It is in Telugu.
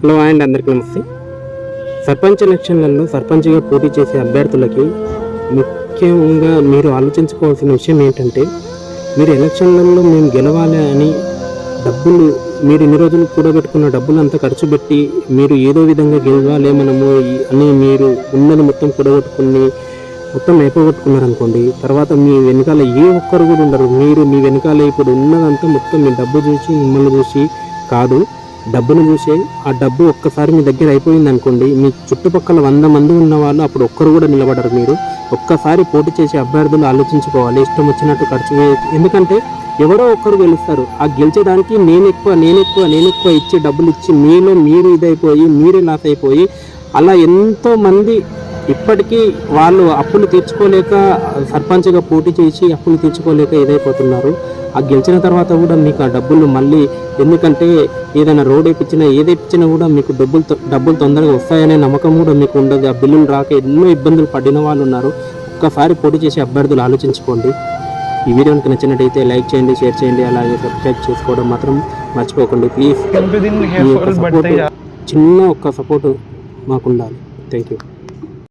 హలో అండ్ అందరికీ నమస్తే. సర్పంచ్ ఎలక్షన్లలో సర్పంచ్గా పోటీ చేసే అభ్యర్థులకి ముఖ్యంగా మీరు ఆలోచించుకోవాల్సిన విషయం ఏంటంటే మీరు ఎలక్షన్లలో మేము గెలవాలి అని డబ్బులు మీరు ఇన్ని రోజులు కూడబెట్టుకున్న డబ్బులు అంతా ఖర్చు పెట్టి మీరు ఏదో విధంగా గెలవాలి మనము అని మీరు ఉన్నది మొత్తం కూడగొట్టుకుని మొత్తం అయిపోగొట్టుకున్నారనుకోండి తర్వాత మీ వెనకాల ఏ ఒక్కరు కూడా ఉండరు. మీరు మీ వెనకాల ఇప్పుడు ఉన్నదంతా మొత్తం మీ డబ్బు చూసి మిమ్మల్ని చూసి కాదు. డబ్బును చూసే ఆ డబ్బు ఒక్కసారి మీ దగ్గర అయిపోయింది అనుకోండి మీ చుట్టుపక్కల వంద మంది ఉన్న వాళ్ళు అప్పుడు ఒక్కరు కూడా నిలబడరు మీరు. ఒక్కసారి పోటీ చేసే అభ్యర్థులు ఆలోచించుకోవాలి ఇష్టం వచ్చినట్టు ఖర్చు ఎందుకంటే ఎవరో ఒక్కరు గెలుస్తారు. ఆ గెలిచేదానికి నేను ఎక్కువ నేను ఎక్కువ నేను ఎక్కువ ఇచ్చి డబ్బులు ఇచ్చి మీలో మీరు ఇదైపోయి మీరే లాస్ అయిపోయి అలా ఎంతో మంది ఇప్పటికీ వాళ్ళు అప్పులు తీర్చుకోలేక సర్పంచ్గా పోటీ చేసి అప్పులు తీర్చుకోలేక ఇదైపోతున్నారు. ఆ గెలిచిన తర్వాత కూడా మీకు ఆ డబ్బులు మళ్ళీ ఎందుకంటే ఏదైనా రోడ్ వేయించినా ఏది వేయించినా కూడా మీకు డబ్బులు డబ్బులు తొందరగా వస్తాయనే నమ్మకం కూడా మీకు ఉండదు. ఆ బిల్లులు రాక ఎన్నో ఇబ్బందులు పడిన వాళ్ళు ఉన్నారు. ఒక్కసారి పోటీ చేసే అభ్యర్థులు ఆలోచించుకోండి. ఈ వీడియో కనుక నచ్చినట్టయితే లైక్ చేయండి షేర్ చేయండి అలాగే సబ్స్క్రైబ్ చేసుకోవడం మాత్రం మర్చిపోకండి. ప్లీజ్ చిన్న ఒక్క సపోర్టు మాకు ఉండాలి. Thank you